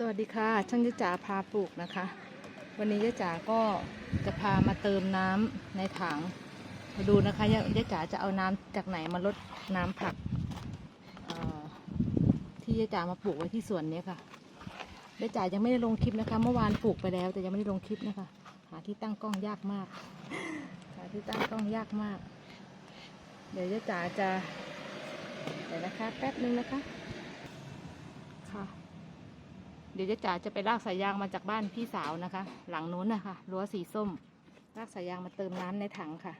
สวัสดีค่ะช่างยะจ๋าพาปลูกนะคะ วันนี้ยะจ๋าก็จะพามาเติมน้ำในถังมาดูนะคะยะยะจ๋าจะเอาน้ำจากไหนมาลดน้ำผักที่ยะจ๋ามาปลูกไว้ที่สวนนี้ค่ะยะจ๋ายังไม่ได้ลงคลิปนะคะ เมื่อวานปลูกไปแล้วแต่ยังไม่ได้ลงคลิปนะคะ หาที่ตั้งกล้องยากมากหาที่ตั้งกล้องยากมาก เดี๋ยวยะจ๋าจะเดี๋ยวนะคะแป๊บนึงนะคะค่ะ ดี๋ยวเจ๊จ๋าจะไปลากสายยางมาจากบ้านพี่สาวนะคะ หลังนู้นนะคะรั้วสีส้ม ลากสายยางมาเติมน้ำในถังค่ะ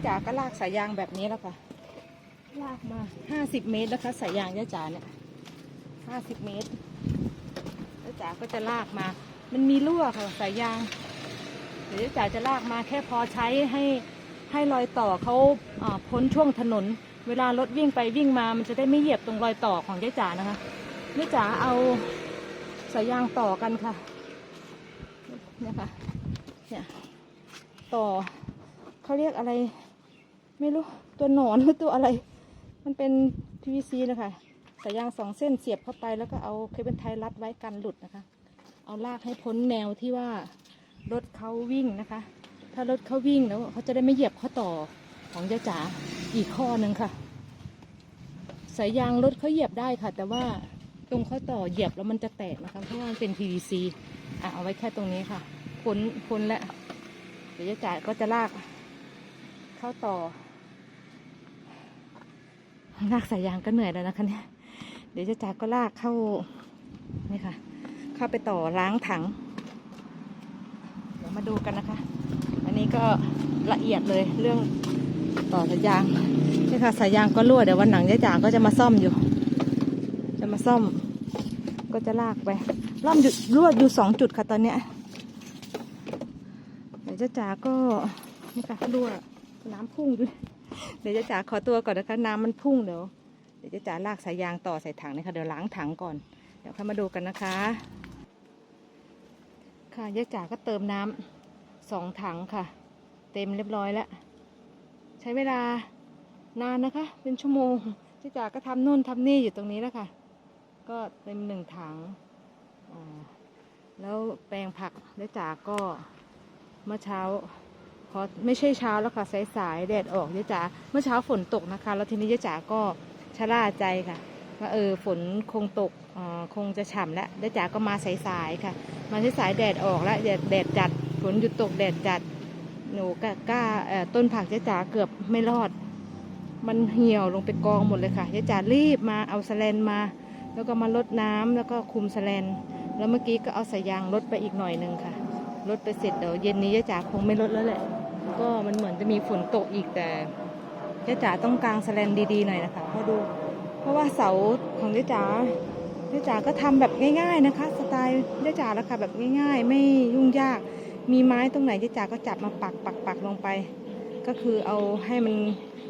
จ๊จ๋าก็ลากสายยางแบบนี้แล้วค่ะ ลากมาห้าสิบเมตรนะคะสายยางย่าจ๋าเนี่ยห้าสิบเมตรย่าจ๋าก็จะลากมา มันมีรั่วค่ะสายยาง เดี๋ยวย่าจ๋าจะลากมาแค่พอใช้ให้ให้รอยต่อเขาอ่าพ้นช่วงถนน เวลารถวิ่งไปวิ่งมา มันจะได้ไม่เหยียบตรงรอยต่อของย่าจ๋านะคะย่าจ๋าเอาสายยางต่อกันค่ะเนี่ยค่ะเนี่ยต่อเขาเรียกอะไร ไม่รู้ตัวหนอนหรือตัวอะไร มันเป็น PVC นะคะสายยางสองเส้นเสียบเข้าไปแล้วก็เอาเคเบิลไทยรัดไว้กันหลุดนะคะ เอาลากให้พ้นแนวที่ว่ารถเขาวิ่งนะคะ ถ้ารถเขาวิ่งแล้วเขาจะได้ไม่เหยียบข้อต่อของยาจ๋าอีกข้อหนึ่งค่ะสายยางรถเขาเหยียบได้ค่ะ แต่ว่าตรงข้อต่อเหยียบแล้วมันจะแตกนะคะเพราะว่ามันเป็น PVC อะเอาไว้แค่ตรงนี้ค่ะพ้นพ้นแล้วเดี๋ยวยาจ๋าก็จะลากเข้าต่อ ลากสายยางก็เหนื่อยแล้วนะคะเนี่ยเดี๋ยวจะจากก็ลากเข้านี่ค่ะ เข้าไปต่อล้างถัง เดี๋ยวมาดูกันนะคะ อันนี้ก็ละเอียดเลยเรื่องต่อสายยางนี่ค่ะสายยางก็รั่วเดี๋ยววันหลังยายจ๋าก็จะมาซ่อมอยู่ จะมาซ่อม ก็จะลากไปล่อมหยุดรั่วอยู่สองจุดค่ะตอนเนี้ยเดี๋ยวเจ้าจ๋าก็นี่ค่ะรั่วน้ำพุ่งด้วย เดี๋ยวเจ้าจ๋าขอตัวก่อนนะคะน้ำมันพุ่งเดี๋ยวเดี๋ยวเจ้าจ๋าลากสายยางต่อใส่ถังนะคะเดี๋ยวล้างถังก่อน เดี๋ยวค่อยมาดูกันนะคะ ค่ะเจ้าจ๋าก็เติมน้ำสองถังค่ะ เต็มเรียบร้อยแล้ว ใช้เวลานานนะคะ เป็นชั่วโมงเจ้าจ๋าก็ทำนู่นทำนี่อยู่ตรงนี้แล้วค่ะ ก็เต็มหนึ่งถังแล้วแปลงผักแล้วจ๋าก็เมื่อเช้า พอไม่ใช่เช้าแล้วค่ะสายๆแดดออกยายจ๋าเมื่อเช้าฝนตกนะคะ แล้วทีนี้ยายจ๋าก็ชะล่าใจค่ะว่าเออฝนคงตกอ่าคงจะฉ่ำแล้วยายจ๋าก็มาสายๆค่ะ มาสายสายๆแดดออกแล้วแดดแดดจัดฝนหยุดตกแดดจัดหนูกกล้าต้นผักยายจ๋าเกือบไม่รอด มันเหี่ยวลงไปกองหมดเลยค่ะยายจ๋ารีบมาเอาสแลนมา แล้วก็มาลดน้ำแล้วก็คุมสแลนแล้วเมื่อกี้ก็เอาสายยางลดไปอีกหน่อยหนึ่งค่ะลดไปเสร็จเดี๋ยวเย็นนี้ย่าจ๋าคงไม่ลดแล้วแหละ ก็มันเหมือนจะมีฝนตกอีกแต่ย่าจ๋าต้องกางสแลนดีๆหน่อยนะคะเพราะดู เพราะว่าเสาของย่าจ๋าย่าจ๋าก็ทำแบบง่าย ๆนะคะ สไตล์ย่าจ๋าแล้วค่ะแบบง่าย ๆ ไม่ยุ่งยาก มีไม้ตรงไหนย่าจ๋าก็จับมาปักปักปักลงไป ก็คือเอาให้มัน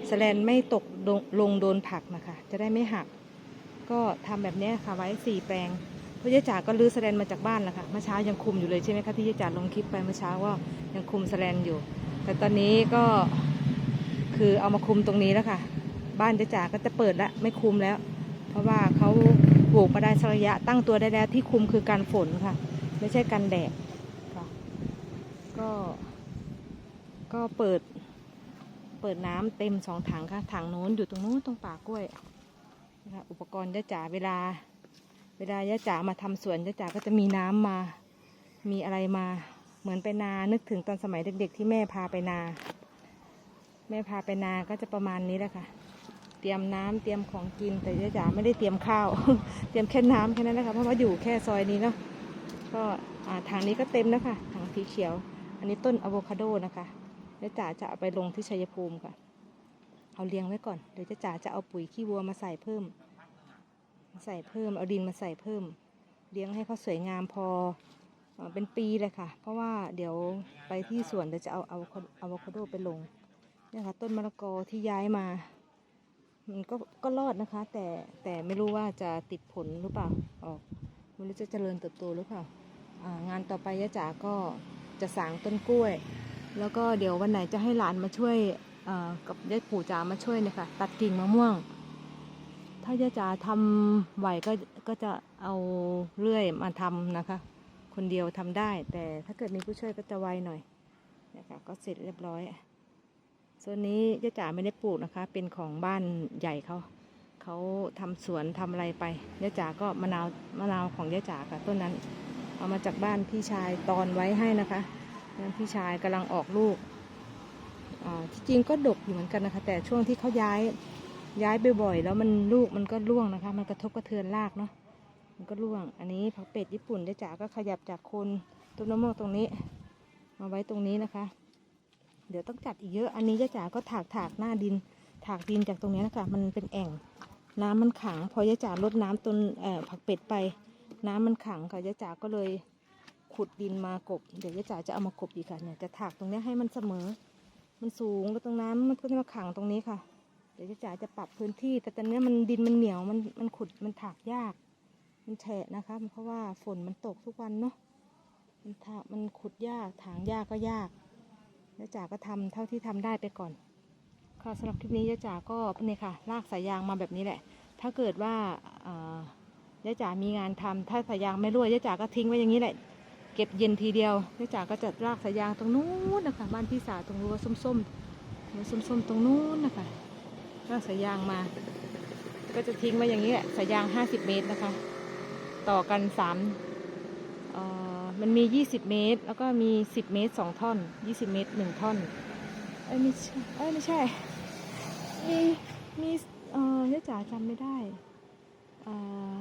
สแลนไม่ตกลงลงโดนผักนะคะ จะได้ไม่หัก ก็ทำแบบนี้ค่ะไว้สี่แปลงเพราะยายจ๋าก็ลื้อสแลนมาจากบ้านแล้วค่ะเมื่อเช้ายังคุมอยู่เลยใช่ไหมคะที่ยายจ๋าลงคลิปไปเมื่อเช้าว่ายังคุมสแลนอยู่ แต่ตอนนี้ก็คือเอามาคุมตรงนี้แล้วค่ะ บ้านยายจ๋าก็จะเปิดแล้วไม่คุมแล้ว เพราะว่าเขาปลูกมาได้สระยะตั้งตัวได้แล้วที่คุมคือการฝนค่ะ ไม่ใช่กันแดดค่ะก็ ก็เปิด เปิดน้ำเต็มสองถังค่ะ ถังโน้นอยู่ตรงโน้นตรงป่ากล้วยนะคะอุปกรณ์ยาจ๋าเวลา เวลาย่าจ๋ามาทำสวนย่าจ๋าก็จะมีน้ำมา มีอะไรมา เหมือนไปนานึกถึงตอนสมัยเด็ก ๆ ที่แม่พาไปนา แม่พาไปนาก็จะประมาณนี้แหละค่ะ เตรียมน้ำเตรียมของกินแต่ย่าจ๋าไม่ได้เตรียมข้าว เตรียมแค่น้ำแค่นั้นนะคะเพราะว่าอยู่แค่ซอยนี้เนาะก็ทางนี้ก็เต็มแล้วค่ะทางสีเขียว อันนี้ต้นอะโวคาโดนะคะย่าจ๋าจะเอาไปลงที่ชัยภูมิค่ะเอาเลี้ยงไว้ก่อนเดี๋ยวย่าจ๋าจะเอาปุ๋ยขี้วัวมาใส่เพิ่ม ใส่เพิ่มเอาดินมาใส่เพิ่ม เลี้ยงให้เขาสวยงามพอ เป็นปีเลยค่ะ เพราะว่าเดี๋ยวไปที่สวนเดี๋ยวจะเอาเอาอะโวคาโดไปลงเนี่ยค่ะต้นมะละกอที่ย้ายมา มันก็ก็รอดนะคะ แต่แต่ไม่รู้ว่าจะติดผลหรือเปล่าออกไม่รู้จะเจริญเติบโตหรือเปล่าอ่างานต่อไปยะจ๋าก็จะสางต้นกล้วย แล้วก็เดี๋ยววันไหนจะให้หลานมาช่วยกับยายปู่จ๋ามาช่วยเนี่ยค่ะตัดกิ่งมะม่วง ถ้าย่าจ๋าทำไหวก็ก็จะเอาเลื่อยมาทำนะคะ คนเดียวทำได้ แต่ถ้าเกิดมีผู้ช่วยก็จะไวหน่อยนะคะก็เสร็จเรียบร้อยส่วนนี้ย่าจ๋าไม่ได้ปลูกนะคะ เป็นของบ้านใหญ่เขาเขาทำสวนทำอะไรไปย่าจ๋าก็มะนาวมะนาวของย่าจ๋าค่ะต้นนั้น เอามาจากบ้านพี่ชายตอนไว้ให้นะคะนั่นพี่ชายกำลังออกลูกที่จริงก็ดกอยู่เหมือนกันนะคะ แต่ช่วงที่เขาย้ายย้ายบ่อยๆแล้วมันลูกมันก็ร่วงนะคะ มันกระทบกระเทือนรากเนาะ มันก็ร่วง อันนี้ผักเป็ดญี่ปุ่นได้จ๋าก็ขยับจากโคนต้นมะม่วงตรงนี้ มาไว้ตรงนี้นะคะ เดี๋ยวต้องจัดอีกเยอะ อันนี้จ้าจ๋าก็ถากถากหน้าดิน ถากดินจากตรงนี้นะคะ มันเป็นแอ่ง น้ำมันขัง พอยายจ๋าลดน้ำต้นผักเป็ดไป น้ำมันขังค่ะยายจ๋าก็เลยขุดดินมากบ เดี๋ยวยายจ๋าจะเอามากบอีกค่ะ เนี่ยจะถากตรงนี้ให้มันเสมอ มันสูงแล้วตรงน้ำมันก็จะมาขังตรงนี้ค่ะ เดี๋ยวยายจ๋าจะปรับพื้นที่ แต่ตอนนี้มันดินมันเหนียว มันมันขุด มันถากยาก มันแฉะนะคะ เพราะว่าฝนมันตกทุกวันเนาะมันมันขุดยากถางยากก็ยากยาจ๋าก็ทำเท่าที่ทำได้ไปก่อน ค่ะสำหรับคลิปนี้ยาจ๋าก็เนี่ยค่ะ ลากสายยางมาแบบนี้แหละ ถ้าเกิดว่าเอ่อยาจ๋ามีงานทำถ้าสายยางไม่รั่วยาจ๋าก็ทิ้งไว้อย่างนี้แหละ เก็บเย็นทีเดียวยาจ๋าก็จะลากสายยางตรงนู้นนะคะ บ้านพี่สาวตรงรั้วส้มๆรั้วส้มๆตรงนู้นนะคะลากสายยางมา ก็จะทิ้งไว้อย่างนี้แหละสายยาง 50 เมตรนะคะ ต่อกันสามมันมี 20 เมตร แล้วก็มี 10 เมตร 2 ท่อน 20 เมตร 1 ท่อน เอ้ยไม่ใช่เอ้ยไม่ใช่ มี มี เอ่อยะจ๋าจำไม่ได้อ่อ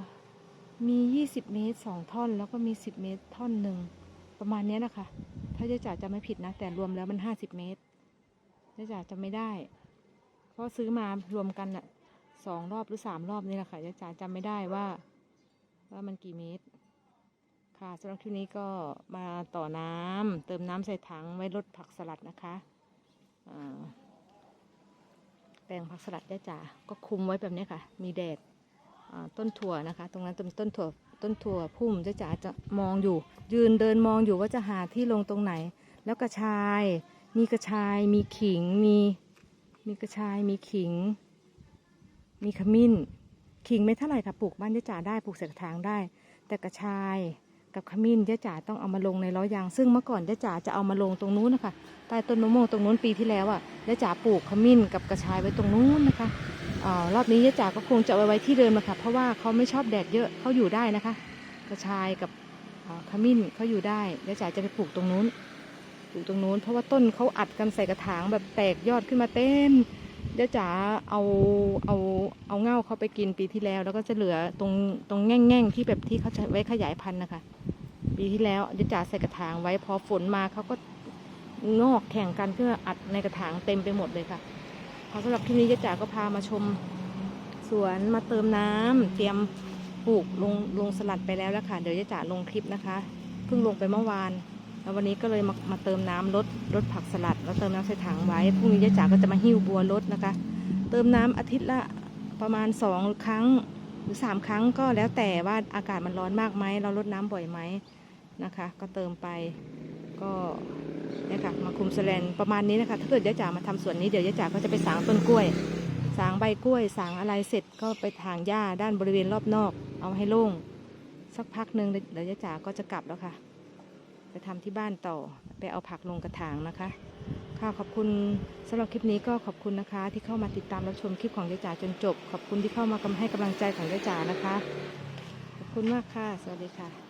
มี 20 เมตร 2 ท่อน แล้วก็มี 10 เมตร ท่อนหนึ่ง ประมาณเนี้ยนะคะ ถ้ายะจ๋าจำไม่ผิดนะ แต่รวมแล้วมัน 50 เมตรยะจ๋าจำไม่ได้ เพราะซื้อมารวมกันอะสองรอบหรือสามรอบนี่แหละค่ะยะจ๋าจำไม่ได้ว่า ว่ามันกี่เมตร ค่ะสำหรับคลิปนี้ก็มาต่อน้ำเติมน้ำใส่ถังไว้ลดผักสลัดนะคะแปลงผักสลัดได้จ้าก็คุมไว้แบบนี้ค่ะ มีแดดต้นถั่วนะคะ ตรงนั้นต้นต้นถั่วต้นถั่วพุ่มเจ๊จ๋าจะมองอยู่ ยืนเดินมองอยู่ว่าจะหาที่ลงตรงไหน แล้วกระชาย มีกระชาย มีขิง มี มีกระชาย มีขิง มีขมิ้น ขิงไม่เท่าไหร่ค่ะปลูกบ้านเจ๊จ๋าได้ปลูกใส่กถางได้ แต่กระชายกับขมิ้นเจ๊จ๋าต้องเอามาลงในล้อยาง ซึ่งเมื่อก่อนเจ๊จ๋าจะเอามาลงตรงนู้นนะคะใต้ต้นมะม่วงตรงนู้นปีที่แล้วอะเจ๊จ๋าปลูกขมิ้นกับกระชายไว้ตรงนู้นนะคะอ่ารอบนี้เจ๊จ๋าก็คงจะเอาไว้ที่เดิมนะคะเพราะว่าเขาไม่ชอบแดดเยอะเขาอยู่ได้นะคะ กระชายกับขมิ้นเขาอยู่ได้เจ๊จ๋าจะไปปลูกตรงนู้นปลูกตรงนู้น เพราะว่าต้นเขาอัดกันใส่กระถางแบบแตกยอดขึ้นมาเต็ม เดี๋ยวจ๋าเอาเอาเอาเง่าเขาไปกินปีที่แล้ว แล้วก็จะเหลือตรงตรงแง่งแง่งๆที่แบบที่เขาจะไว้ขยายพันธุ์นะคะ ปีที่แล้วเดี๋ยวจ๋าใส่กระถางไว้พอฝนมาเขาก็งอกแข่งกันเพื่ออัดในกระถางเต็มไปหมดเลยค่ะพอสำหรับที่นี้เจ๊จ๋าก็พามาชมสวนมาเติมน้ำเตรียมปลูกลงลงสลัดไปแล้วแล้วค่ะ เดี๋ยวเจ๊จ๋าลงคลิปนะคะ เพิ่งลงไปเมื่อวาน แล้ววันนี้ก็เลยมามาเติมน้ำลดลดผักสลัดแล้วเติมน้ำใส่ถังไว้พรุ่งนี้ยายจ๋าก็จะมาหิ้วบัวลดนะคะ เติมน้ำอาทิตย์ละประมาณสองครั้งหรือสามครั้งก็แล้วแต่ว่าอากาศมันร้อนมากไหมเราลดน้ำบ่อยไหมนะคะ ก็เติมไปก็เนี่ยค่ะมาคุมแสลนประมาณนี้นะคะ ถ้าเกิดยายจ๋ามาทำสวนนี้เดี๋ยวยายจ๋าก็จะไปสางต้นกล้วย สางใบกล้วย สางอะไรเสร็จก็ไปถางหญ้าด้านบริเวณรอบนอก เอาให้โล่งสักพักหนึ่งเดี๋ยวยายจ๋าก็จะกลับแล้วค่ะ ไปทำที่บ้านต่อไปเอาผักลงกระถางนะคะ ค่ะขอบคุณสำหรับคลิปนี้ก็ขอบคุณนะคะ ที่เข้ามาติดตามรับชมคลิปของยายจ๋าจนจบ ขอบคุณที่เข้ามากำให้กำลังใจของยายจ๋านะคะ ขอบคุณมากค่ะ สวัสดีค่ะ